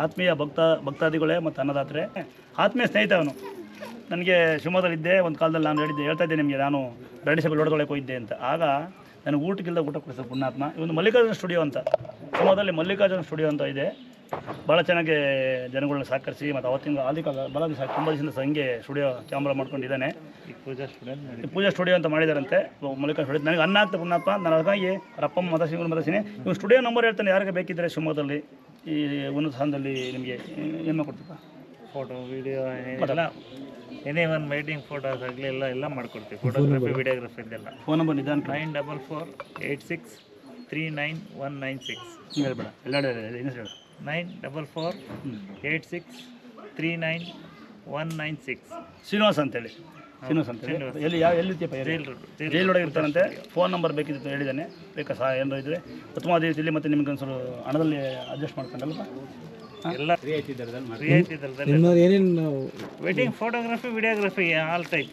ಆತ್ಮೀಯ ಭಕ್ತ ಭಕ್ತಾದಿಗಳೇ ಮತ್ತು ಅನ್ನದಾತ್ರೆ. ಆತ್ಮೀಯ ಸ್ನೇಹಿತ ಅವನು. ನನಗೆ ಶಿವಮೊಗ್ಗದಲ್ಲಿದ್ದೆ ಒಂದು ಕಾಲದಲ್ಲಿ ನಾನು ಹೇಳಿದ್ದೆ ಹೇಳ್ತಾ ಇದ್ದೆ ನಿಮಗೆ ನಾನು ರೆಡ್ಡಿ ಸಭೆ ಹೊಡೆದೊಳಗೆ ಹೋಗಿದ್ದೆ ಅಂತ. ಆಗ ನನಗೆ ಊಟಕ್ಕಿಲ್ಲ ಊಟ ಕೊಡಿಸೋ ಪುಣ್ಯಾತ್ಮ. ಇವನು ಮಲ್ಲಿಕಾರ್ಜುನ ಸ್ಟುಡಿಯೋ ಅಂತ. ಶಿವಮೊಗ್ಗದಲ್ಲಿ ಮಲ್ಲಿಕಾರ್ಜುನ ಸ್ಟುಡಿಯೋ ಅಂತ ಇದೆ. ಭಾಳ ಚೆನ್ನಾಗಿ ಜನಗಳನ್ನ ಸಹಕರಿಸಿ ಮತ್ತು ಅವತ್ತಿನ ಆದಿ ಕಾಲ ಬಲ ದಿವಸ ತುಂಬ ದಿವಸದಿಂದ ಹಂಗೆ ಸ್ಟುಡಿಯೋ ಕ್ಯಾಮ್ರಾ ಮಾಡ್ಕೊಂಡಿದ್ದಾನೆ ಪೂಜಾ ಸ್ಟುಡಿಯೋ ಪೂಜಾ ಸ್ಟುಡಿಯೋ ಅಂತ ಮಾಡಿದಾರಂತೆ. ಮಲ್ಲಿಕಾರ್ಜುನ ಸ್ಟುಡಿಯೋ. ನನಗೆ ಅನ್ನ ಆಗ್ತಾ ಪುಣ್ಯಾತ್ಮ. ನಾನು ಅದಕ್ಕಾಗಿ ರಪ್ಪಮ್ಮ ಮತಸಿಂಗ್ ಮತಸಿನಿ. ಇವ್ನು ಸ್ಟುಡಿಯೋ ನಂಬರ್ ಹೇಳ್ತಾನೆ ಯಾರಿಗೆ ಬೇಕಿದ್ದರೆ ಶಿವಮೊಗ್ಗದಲ್ಲಿ. ಈ ಒಂದು ಸ್ಥಾನದಲ್ಲಿ ನಿಮಗೆ ಏನು ಮಾಡ್ಕೊಡ್ತೀಪ್ಪ ಫೋಟೋ ವಿಡಿಯೋ ಎಲ್ಲ. ಏನೇ ಒಂದು ಮೀಟಿಂಗ್ ಫೋಟೋಸ್ ಆಗಲಿ ಎಲ್ಲ ಎಲ್ಲ ಮಾಡ್ಕೊಡ್ತೀವಿ. ಫೋಟೋಗ್ರಫಿ ವಿಡಿಯೋಗ್ರಫಿ ಇದೆಲ್ಲ ಫೋನ್ ನಂಬರ್ ನಿಧಾನ nine double four eight six three nine one nine six ಹೇಳ್ಬೇಡ. ಎಲ್ಲ ಹೇಳು nine double four eight six three nine one nine six Srinivas ಅಂತೇಳಿ. ಶ್ರೀನಿವಾಸ್ ಅಂತೇಳಿ. ಎಲ್ಲಿ ಯಾವ ಎಲ್ಲಿ ಜೈಲ್ ರೋಡ್ ಜೈಲೊಳಗೆ ಇರ್ತಾರಂತೆ. ಫೋನ್ ನಂಬರ್ ಬೇಕಿತ್ತು ಹೇಳಿದ್ದಾನೆ. ಬೇಕಾ ಸಹ ಏನಾರು ಇದ್ದರೆ ಉತ್ತಮ ರೀತಿಯಲ್ಲಿ ಮತ್ತೆ ನಿಮ್ಗೆ ಒಂದು ಸ್ವಲ್ಪ ಹಣದಲ್ಲಿ ಅಡ್ಜಸ್ಟ್ ಮಾಡ್ಕೊಂಡಲ್ಲಪ್ಪ ಎಲ್ಲ ರಿಯಾಯಿತಿ ದರದಲ್ಲಿ wedding photography videography all type